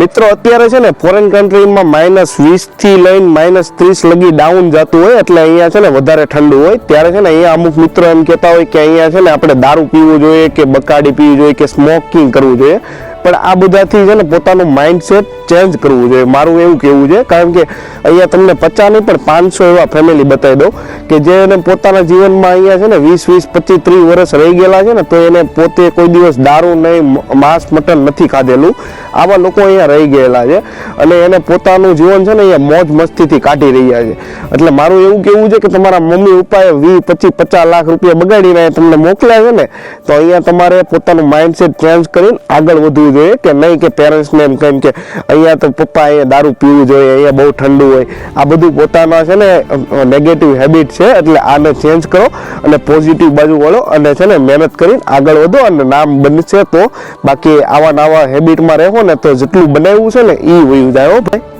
મિત્રો, અત્યારે છે ને ફોરેન કન્ટ્રીમાં માઇનસ વીસથી લઈને માઇનસ ત્રીસ લગી ડાઉન જતું હોય, એટલે અહીંયા છે ને વધારે ઠંડુ હોય. ત્યારે છે ને અહીંયા અમુક મિત્રો એમ કહેતા હોય કે અહીંયા છે ને આપણે દારૂ પીવું જોઈએ કે બકાડી પીવી જોઈએ કે સ્મોકિંગ કરવું જોઈએ. પણ આ બધાથી છે ને પોતાનું માઇન્ડસેટ ચેન્જ કરવું જોઈએ. મારું એવું કહેવું છે, કારણ કે અહીંયા તમને પચાસ નહીં, પણ પાંચસો એવા ફેમિલી બતાવી દઉં કે જેને પોતાના જીવનમાં અહીંયા છે ને વીસ વીસ, પચીસ, ત્રીસ વર્ષ રહી ગયેલા છે ને, તો એને પોતે કોઈ દિવસ દારૂ નહીં, માંસ, મટન નથી ખાધેલું. આવા લોકો અહીંયા રહી ગયેલા છે અને એને પોતાનું જીવન છે ને અહીંયા મોજ મસ્તીથી કાઢી રહ્યા છે. એટલે મારું એવું કહેવું છે કે તમારા મમ્મી ઉપાય વીસ, પચીસ, પચાસ લાખ રૂપિયા બગાડીને તમને મોકલ્યા છે ને, તો અહીંયા તમારે પોતાનું માઇન્ડસેટ ચેન્જ કરીને આગળ વધવું જોઈએ કે નહીં કે પેરેન્ટ્સને એમ કેમ કે અહીંયા તો પપ્પા અહીંયા દારૂ પીવું જોઈએ, અહીંયા બહુ ઠંડુ હોય. આ બધું પોતાના છે ને નેગેટિવ હેબિટ છે, એટલે આને ચેન્જ કરો અને પોઝિટિવ બાજુ વળો અને છે ને મહેનત કરીને આગળ વધો અને નામ બનશે તો બાકી આવા નવા હેબિટમાં રહેવો ને તો જેટલું બનાવ્યું છે ને એ વયું જાય ભાઈ.